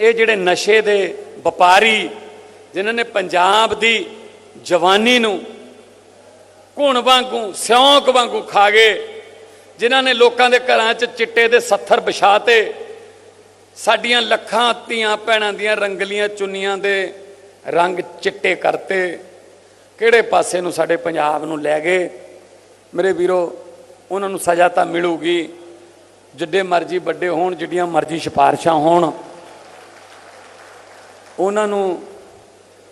ਇਹ ਜਿਹੜੇ ਨਸ਼ੇ ਦੇ ਵਪਾਰੀ, ਜਿਨ੍ਹਾਂ ਨੇ ਪੰਜਾਬ ਦੀ ਜਵਾਨੀ ਨੂੰ ਘੁਣ ਵਾਂਗੂ, ਸਿਉਂਕ ਵਾਂਗੂ ਖਾ ਗਏ, ਜਿਨ੍ਹਾਂ ਨੇ ਲੋਕਾਂ ਦੇ ਘਰਾਂ 'ਚ ਚਿੱਟੇ ਦੇ ਸੱਥਰ ਵਿਛਾਤੇ, ਸਾਡੀਆਂ ਲੱਖਾਂ ਧੀਆਂ ਭੈਣਾਂ ਦੀਆਂ ਰੰਗਲੀਆਂ ਚੁੰਨੀਆਂ ਦੇ ਰੰਗ ਚਿੱਟੇ ਕਰਤੇ, ਕਿਹੜੇ ਪਾਸੇ ਨੂੰ ਸਾਡੇ ਪੰਜਾਬ ਨੂੰ ਲੈ ਗਏ? ਮੇਰੇ ਵੀਰੋ, ਉਹਨਾਂ ਨੂੰ ਸਜ਼ਾ ਤਾਂ ਮਿਲੂਗੀ, ਜਿੱਡੇ ਮਰਜ਼ੀ ਵੱਡੇ ਹੋਣ, ਜਿੱਡੀਆਂ ਮਰਜ਼ੀ ਸਿਫਾਰਸ਼ਾਂ ਹੋਣ। ਉਹਨਾਂ ਨੂੰ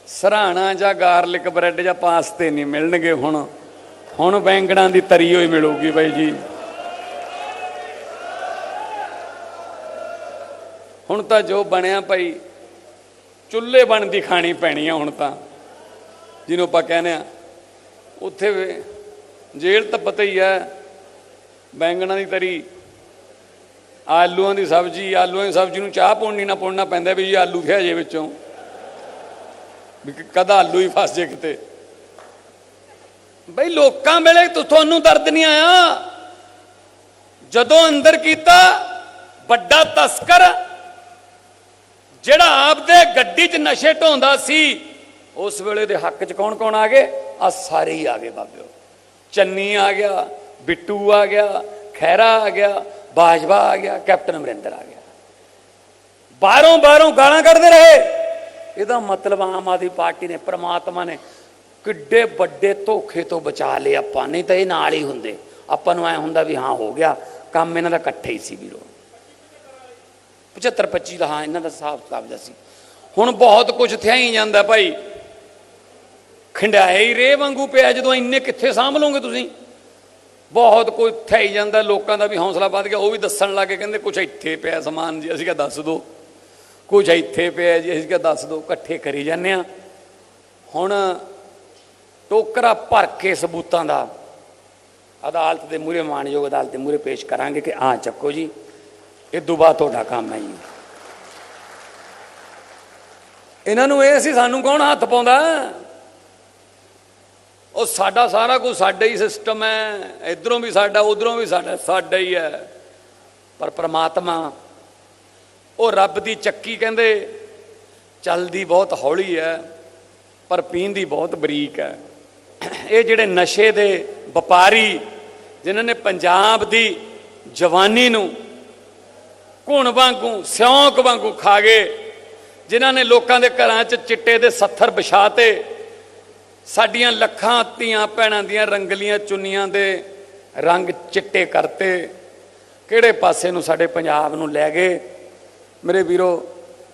ਸਰਾਣਾ ਜਾਂ ਗਾਰਲਿਕ ਬ੍ਰੈਡ ਜਾਂ ਪਾਸਤੇ ਨਹੀਂ ਮਿਲਣਗੇ ਹੁਣ। ਹੁਣ ਬੈਂਗਣਾਂ ਦੀ ਤਰੀ ਹੋਈ ਮਿਲੂਗੀ ਬਾਈ ਜੀ। ਹੁਣ ਤਾਂ ਜੋ ਬਣਿਆ ਭਾਈ, ਚੁੱਲ੍ਹੇ ਬਣਦੀ ਖਾਣੀ ਪੈਣੀ ਆ ਹੁਣ ਤਾਂ। ਜਿਹਨੂੰ ਆਪਾਂ ਕਹਿੰਦੇ ਆ, ਉੱਥੇ ਜੇਲ੍ਹ ਤਾਂ ਪਤਾ ਹੀ ਹੈ, ਬੈਂਗਣਾਂ ਦੀ ਤਰੀ, ਆਲੂਆਂ ਦੀ ਸਬਜ਼ੀ, ਆਲੂਆਂ ਦੀ ਸਬਜ਼ੀ ਨੂੰ ਚਾਹ ਪਾਉਣੀ ਨਾ ਪਾਉਣਾ ਪੈਂਦਾ ਵੀ ਜੀ ਆਲੂ ਖਿਆ ਜੇ ਵਿੱਚੋਂ। ਵੀ ਕਦਾ ਆਲੂ ਹੀ ਫਸ ਜੇ ਕਿਤੇ। ਬਈ ਲੋਕਾਂ ਵੇਲੇ ਤੁ- ਤੁਹਾਨੂੰ ਦਰਦ ਨਹੀਂ ਆਇਆ? ਜਦੋਂ ਅੰਦਰ ਕੀਤਾ, ਵੱਡਾ ਤਸਕਰ, ਜਿਹੜਾ ਆਪਦੇ ਗੱਡੀ 'ਚ ਨਸ਼ੇ ਢੋਂਦਾ ਸੀ, ਉਸ ਵੇਲੇ ਦੇ ਹੱਕ 'ਚ ਕੌਣ ਕੌਣ ਆ ਗਏ? ਆ ਸਾਰੇ ਹੀ ਆ ਗਏ ਬਾਬਿਓ। ਚੰਨੀ ਆ ਗਿਆ, ਬਿੱਟੂ ਆ ਗਿਆ ਖੈਰਾ ਆ ਗਿਆ, ਬਾਜਵਾ ਆ ਗਿਆ, ਕੈਪਟਨ ਅਮਰਿੰਦਰ ਆ ਗਿਆ। ਬਾਹਰੋਂ ਬਾਹਰੋਂ ਗਾਲਾਂ ਕੱਢਦੇ ਰਹੇ। ਇਹਦਾ ਮਤਲਬ ਆਮ ਆਦਮੀ ਪਾਰਟੀ ਨੇ, ਪ੍ਰਮਾਤਮਾ ਨੇ ਕਿੱਡੇ ਵੱਡੇ ਧੋਖੇ ਤੋਂ ਬਚਾ ਲਏ ਆਪਾਂ, ਨਹੀਂ ਤਾਂ ਇਹ ਨਾਲ ਹੀ ਹੁੰਦੇ। ਆਪਾਂ ਨੂੰ ਐ ਹੁੰਦਾ ਵੀ ਹਾਂ, ਹੋ ਗਿਆ, ਕੰਮ ਇਹਨਾਂ ਦਾ ਇਕੱਠੇ ਹੀ ਸੀ ਵੀਰੋ। 75 25 ਦਾ ਹਾਂ, ਇਹਨਾਂ ਦਾ ਹਿਸਾਬ ਕਿਤਾਬ ਦਾ ਸੀ। ਹੁਣ ਬਹੁਤ ਕੁਝ ਹੀ ਜਾਂਦਾ ਭਾਈ। ਖੰਡਾਏ ਹੀ ਰੇ ਵਾਂਗੂ ਪਿਆ, ਜਦੋਂ ਇੰਨੇ ਕਿੱਥੇ ਸਾਂਭ ਲਓਗੇ ਤੁਸੀਂ? ਬਹੁਤ ਕੋਈ ਥਿਆਈ ਜਾਂਦਾ ਲੋਕਾਂ ਦਾ ਵੀ ਹੌਸਲਾ ਵੱਧ ਗਿਆ, ਉਹ ਵੀ ਦੱਸਣ ਲੱਗੇ ਕਹਿੰਦੇ ਕੁਝ ਇੱਥੇ ਪਿਆ ਸਮਾਨ ਜੀ, ਅਸੀਂ ਕਿਹਾ ਦੱਸ ਦਿਓ ਕੁਝ ਇੱਥੇ ਪਿਆ ਜੀ, ਅਸੀਂ ਕਿਹਾ ਦੱਸ ਦਿਓ ਇਕੱਠੇ ਕਰੀ ਜਾਂਦੇ ਆ ਹੁਣ ਟੋਕਰਾ ਭਰ ਕੇ ਸਬੂਤਾਂ ਦਾ ਅਦਾਲਤ ਦੇ ਮੂਹਰੇ, ਮਾਨਯੋਗ ਅਦਾਲਤ ਦੇ ਮੂਹਰੇ ਪੇਸ਼ ਕਰਾਂਗੇ ਕਿ ਆ ਚੱਕੋ ਜੀ, ਇਹ ਦੁਬਾ ਤੁਹਾਡਾ ਕੰਮ ਹੈ ਜੀ। ਇਹਨਾਂ ਨੂੰ ਇਹ ਸੀ, ਸਾਨੂੰ ਕੌਣ ਹੱਥ ਪਾਉਂਦਾ? ਉਹ ਸਾਡਾ ਸਾਰਾ ਕੁਝ ਸਾਡਾ ਹੀ ਸਿਸਟਮ ਹੈ, ਇਧਰੋਂ ਵੀ ਸਾਡਾ, ਉਧਰੋਂ ਵੀ ਸਾਡਾ ਸਾਡਾ ਹੀ ਹੈ। ਪਰ ਪ੍ਰਮਾਤਮਾ ਉਹ ਰੱਬ ਦੀ ਚੱਕੀ ਕਹਿੰਦੇ, ਚੱਲਦੀ ਬਹੁਤ ਹੌਲੀ ਹੈ, ਪਰ ਪੀਂਦੀ ਬਹੁਤ ਬਰੀਕ ਹੈ। ਇਹ ਜਿਹੜੇ ਨਸ਼ੇ ਦੇ ਵਪਾਰੀ, ਜਿਨ੍ਹਾਂ ਨੇ ਪੰਜਾਬ ਦੀ ਜਵਾਨੀ ਨੂੰ ਘੁਣ ਵਾਂਗੂ, ਸਿਉਂਕ ਵਾਂਗੂ ਖਾ ਗਏ, ਜਿਨ੍ਹਾਂ ਨੇ ਲੋਕਾਂ ਦੇ ਘਰਾਂ 'ਚ ਚਿੱਟੇ ਦੇ ਸੱਥਰ ਵਿਛਾਤੇ, ਸਾਡੀਆਂ ਲੱਖਾਂ ਧੀਆਂ ਭੈਣਾਂ ਦੀਆਂ ਰੰਗਲੀਆਂ ਚੁੰਨੀਆਂ ਦੇ ਰੰਗ ਚਿੱਟੇ ਕਰਤੇ, ਕਿਹੜੇ ਪਾਸੇ ਨੂੰ ਸਾਡੇ ਪੰਜਾਬ ਨੂੰ ਲੈ ਗਏ? ਮੇਰੇ ਵੀਰੋ,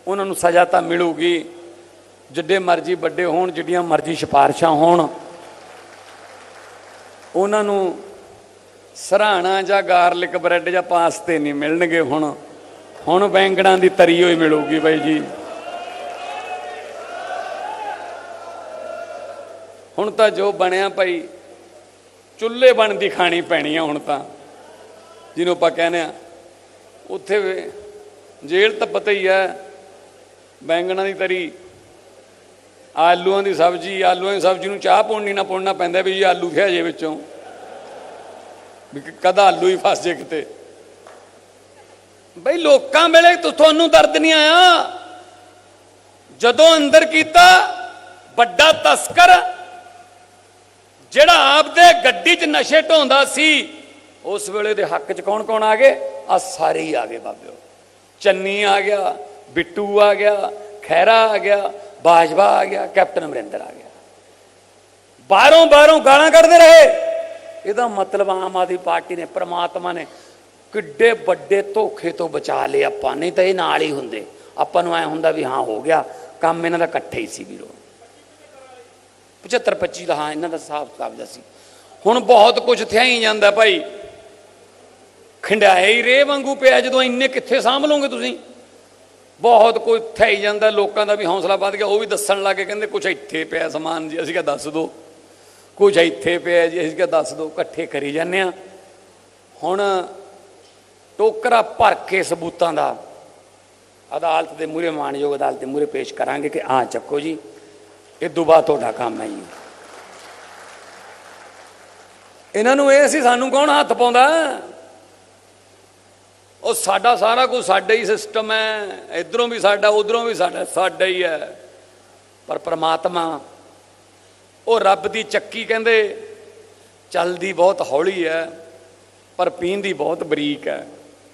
ਉਹਨਾਂ ਨੂੰ ਸਜ਼ਾ ਤਾਂ ਮਿਲੂਗੀ। ਜਿੱਡੇ ਮਰਜ਼ੀ ਵੱਡੇ ਹੋਣ, ਜਿੱਡੀਆਂ ਮਰਜ਼ੀ ਸਿਫਾਰਸ਼ਾਂ ਹੋਣ। ਉਹਨਾਂ ਨੂੰ ਸਰਾਣਾ ਜਾਂ ਗਾਰਲਿਕ ਬ੍ਰੈਡ ਜਾਂ ਪਾਸਤੇ ਨਹੀਂ ਮਿਲਣਗੇ ਹੁਣ। ਹੁਣ ਬੈਂਗਣਾਂ ਦੀ ਤਰੀ ਹੋਈ ਮਿਲੂਗੀ ਬਾਈ ਜੀ। ਹੁਣ ਤਾਂ ਜੋ ਬਣਿਆ ਭਾਈ, ਚੁੱਲ੍ਹੇ ਬਣਦੀ ਖਾਣੀ ਪੈਣੀ ਆ ਹੁਣ ਤਾਂ। ਜਿਹਨੂੰ ਆਪਾਂ ਕਹਿੰਦੇ ਆ, ਉੱਥੇ ਜੇਲ੍ਹ ਤਾਂ ਪਤਾ ਹੀ ਹੈ, ਬੈਂਗਣਾਂ ਦੀ ਤਰੀ, ਆਲੂਆਂ ਦੀ ਸਬਜ਼ੀ, ਆਲੂਆਂ ਦੀ ਸਬਜ਼ੀ ਨੂੰ ਚਾਹ ਪਾਉਣੀ ਨਾ ਪਾਉਣਾ ਪੈਂਦਾ ਵੀ ਜੀ ਆਲੂ ਖਿਆ ਜੇ ਵਿੱਚੋਂ। ਵੀ ਕ- ਕਦਾ ਆਲੂ ਹੀ ਫਸ ਜੇ ਕਿਤੇ। ਬਈ ਲੋਕਾਂ ਵੇਲੇ ਤੁਹਾਨੂੰ ਦਰਦ ਨਹੀਂ ਆਇਆ? ਜਦੋਂ ਅੰਦਰ ਕੀਤਾ, ਵੱਡਾ ਤਸਕਰ, ਜਿਹੜਾ ਆਪਦੇ ਗੱਡੀ 'ਚ ਨਸ਼ੇ ਢੋਂਦਾ ਸੀ, ਉਸ ਵੇਲੇ ਦੇ ਹੱਕ 'ਚ ਕੌਣ ਕੌਣ ਆ ਗਏ? ਆ ਸਾਰੇ ਹੀ ਆ ਗਏ ਬਾਬਿਓ। ਚੰਨੀ ਆ ਗਿਆ, ਬਿੱਟੂ ਆ ਗਿਆ ਖੈਰਾ ਆ ਗਿਆ, ਬਾਜਵਾ ਆ ਗਿਆ, ਕੈਪਟਨ ਅਮਰਿੰਦਰ ਆ ਗਿਆ। ਬਾਹਰੋਂ ਬਾਹਰੋਂ ਗਾਲਾਂ ਕੱਢਦੇ ਰਹੇ। ਇਹਦਾ ਮਤਲਬ ਆਮ ਆਦਮੀ ਪਾਰਟੀ ਨੇ, ਪ੍ਰਮਾਤਮਾ ਨੇ ਕਿੱਡੇ ਵੱਡੇ ਧੋਖੇ ਤੋਂ ਬਚਾ ਲਏ ਆਪਾਂ। ਨਹੀਂ ਤਾਂ ਇਹ ਨਾਲ ਹੀ ਹੁੰਦੇ। ਆਪਾਂ ਨੂੰ ਐ ਹੁੰਦਾ ਵੀ ਹਾਂ, ਹੋ ਗਿਆ। ਕੰਮ ਇਹਨਾਂ ਦਾ ਇਕੱਠੇ ਹੀ ਸੀ ਵੀਰੋ। 75 25 ਦਾ ਹਾਂ, ਇਹਨਾਂ ਦਾ ਹਿਸਾਬ ਕਿਤਾਬ ਦਾ ਸੀ। ਹੁਣ ਬਹੁਤ ਕੁਝ ਹੀ ਜਾਂਦਾ ਭਾਈ। ਖੰਡਾਏ ਹੀ ਰੇ ਵਾਂਗੂ ਪਿਆ ਜਦੋਂ ਇੰਨੇ ਕਿੱਥੇ ਸਾਂਭ ਲਓਗੇ ਤੁਸੀਂ? ਬਹੁਤ ਕੋਈ ਥਿਆਈ ਜਾਂਦਾ, ਲੋਕਾਂ ਦਾ ਵੀ ਹੌਸਲਾ ਵੱਧ ਗਿਆ, ਉਹ ਵੀ ਦੱਸਣ ਲੱਗੇ ਕਹਿੰਦੇ ਕੁਝ ਇੱਥੇ ਪਿਆ ਸਮਾਨ ਜੀ, ਅਸੀਂ ਕਿਹਾ ਦੱਸ ਦਿਓ ਕੁਝ ਇੱਥੇ ਪਿਆ ਜੀ, ਅਸੀਂ ਕਿਹਾ ਦੱਸ ਦਿਓ ਇਕੱਠੇ ਕਰੀ ਜਾਂਦੇ ਆ ਹੁਣ ਟੋਕਰਾ ਭਰ ਕੇ ਸਬੂਤਾਂ ਦਾ ਅਦਾਲਤ ਦੇ ਮੂਹਰੇ, ਮਾਨਯੋਗ ਅਦਾਲਤ ਦੇ ਮੂਹਰੇ ਪੇਸ਼ ਕਰਾਂਗੇ ਕਿ ਆ ਚੱਕੋ ਜੀ, ਇਹ ਦੁਬਾ ਤੁਹਾਡਾ ਕੰਮ ਹੈ ਜੀ। ਇਹਨਾਂ ਨੂੰ ਇਹ ਸੀ, ਸਾਨੂੰ ਕੌਣ ਹੱਥ ਪਾਉਂਦਾ? ਉਹ ਸਾਡਾ ਸਾਰਾ ਕੁਝ ਸਾਡਾ ਹੀ ਸਿਸਟਮ ਹੈ। ਇਧਰੋਂ ਵੀ ਸਾਡਾ, ਉਧਰੋਂ ਵੀ ਸਾਡਾ ਸਾਡਾ ਹੀ ਹੈ। ਪਰ ਪ੍ਰਮਾਤਮਾ, ਉਹ ਰੱਬ ਦੀ ਚੱਕੀ ਕਹਿੰਦੇ ਚੱਲਦੀ ਬਹੁਤ ਹੌਲੀ ਹੈ, ਪਰ ਪੀਂਦੀ ਬਹੁਤ ਬਰੀਕ ਹੈ।